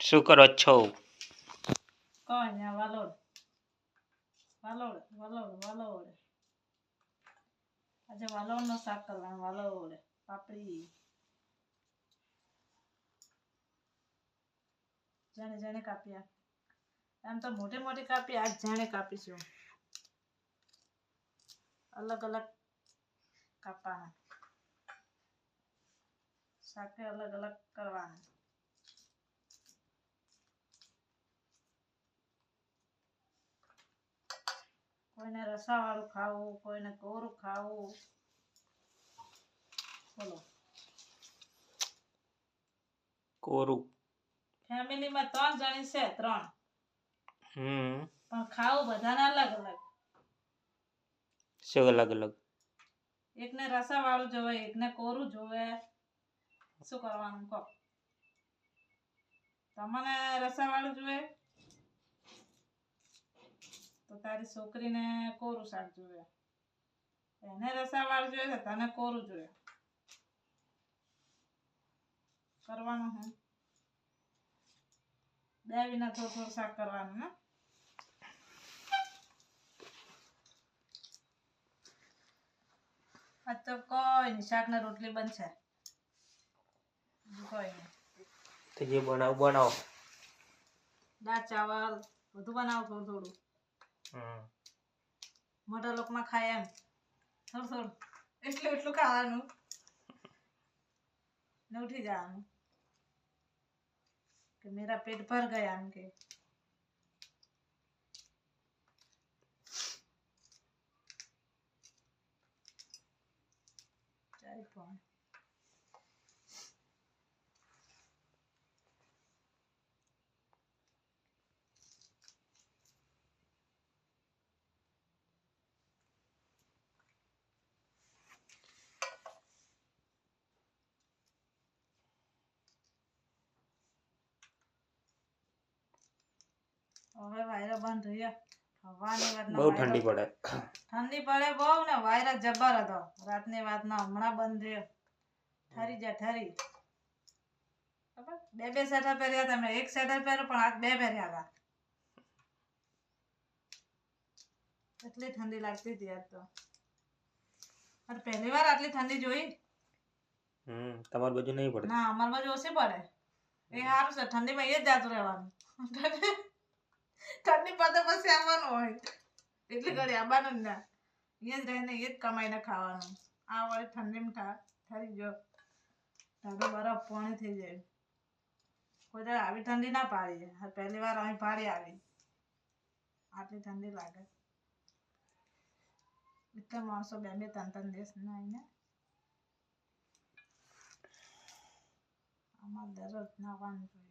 શું કરો છો? કાપ્યા. એમ તો મોટી મોટી કાપી આજ જાણે કાપીશું. અલગ અલગ કાપવાના. શાકે અલગ અલગ કરવાના. કોઈને રસાવાળું ખાવું કોઈને કોરું ખાવું. બોલો. કોરું? ફેમિલીમાં ત્રણ જણી છે ત્રણ. હમ. પણ ખાવું બધાને અલગ અલગ. શું અલગ અલગ? એકને રસાવાળું જોવે એકને કોરું જોવે. શું કરવાનું કહો? તમને રસાવાળું જોવે? તો તારી છોકરીને કોરું શાક જોવે. એને રસાવાળું જોઈએ છે તને કોરું જોઈએ કરવાનું હું. બે વિના થોડું થોડું શાક કરવાનું ને આ તો કોઈ નહીં શાક ને રોટલી બનશે. કોઈ નહીં. જે બનાવ બનાવો. દાળ ચાવલ બધું બનાવો થોડું થોડું. મોટા લોકોમાં ખાય એમ. થોડું થોડું એટલું એટલું ખાવાનું. ને ઉઠી જવાનું. કે મેરા પેટ ભર ગયા એમ કે. ચાલ પણ. હવે વાયરા બંધ બહુ ઠંડી પડે. ઠંડી પડે બહુ ને વાયરસ જબર હતો. રાતની વાતના હમણાં બંધ થયો. ઠરી જા ઠરી. બે બે સ્વેટર પહેર્યા તમે એક સ્વેટર પહેર્યો પણ આજ બે પહેર્યા હતા. એટલી ઠંડી લાગતી હતી આજ તો. અરે પહેલી વાર આટલી ઠંડી જોઈ. હમ તમાર બાજુ નહીં પડે. ના અમાર બાજુ ઓછી પડે. એ સારું છે ઠંડીમાં એ જ જાતું રહેવાનું. ઠંડી પડે પછી આવવાનું હોય. એટલે ઘરે આવવાનું જ ના. અહીંયા જ રહીને એ જ કમાઈને ખાવાનું. આ વાળી ઠંડીમાં ઠરી જો. ઢાંકો બરફ પાણી થઈ જાય. કોઈ દાડે આવી ઠંડી ના પાડી પહેલી વાર અહીં પાડી આવી. આટલી ઠંડી લાગે. એટલે માણસો બે બે ત્રણ ત્રણ દિવસ ના અહીંયા આમાં દરરોજ નાવાનું જોઈએ.